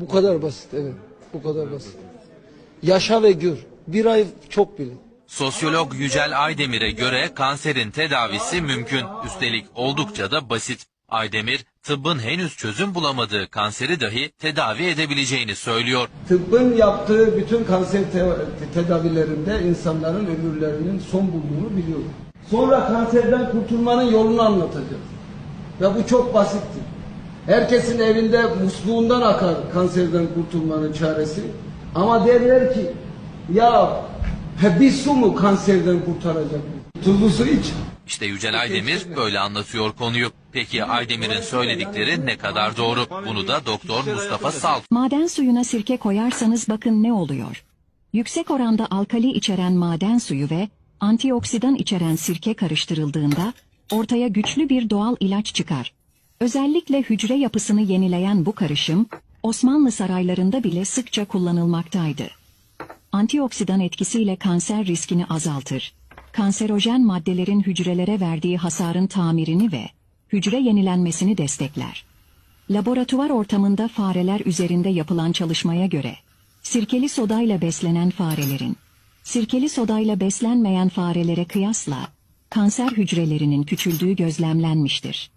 Bu kadar basit evet. Bu kadar basit. Yaşa ve gör. Bir ay çok bile. Sosyolog Yücel Aydemir'e göre kanserin tedavisi mümkün. Üstelik oldukça da basit. Aydemir, tıbbın henüz çözüm bulamadığı kanseri dahi tedavi edebileceğini söylüyor. Tıbbın yaptığı bütün kanser te- tedavilerinde insanların ömürlerinin son bulduğunu biliyorum. Sonra kanserden kurtulmanın yolunu anlatacağız. Ve bu çok basittir. Herkesin evinde musluğundan akar kanserden kurtulmanın çaresi. Ama derler ki ya bir su mu kanserden kurtaracak? Tuzlu su iç. İşte Yücel Aydemir böyle anlatıyor konuyu. Peki Aydemir'in söyledikleri ne kadar doğru? Bunu da Doktor Mustafa Sal Maden suyuna sirke koyarsanız bakın ne oluyor. Yüksek oranda alkali içeren maden suyu ve antioksidan içeren sirke karıştırıldığında ortaya güçlü bir doğal ilaç çıkar. Özellikle hücre yapısını yenileyen bu karışım Osmanlı saraylarında bile sıkça kullanılmaktaydı. Antioksidan etkisiyle kanser riskini azaltır. Kanserojen maddelerin hücrelere verdiği hasarın tamirini ve hücre yenilenmesini destekler. Laboratuvar ortamında fareler üzerinde yapılan çalışmaya göre, sirkeli sodayla beslenen farelerin, sirkeli sodayla beslenmeyen farelere kıyasla, kanser hücrelerinin küçüldüğü gözlemlenmiştir.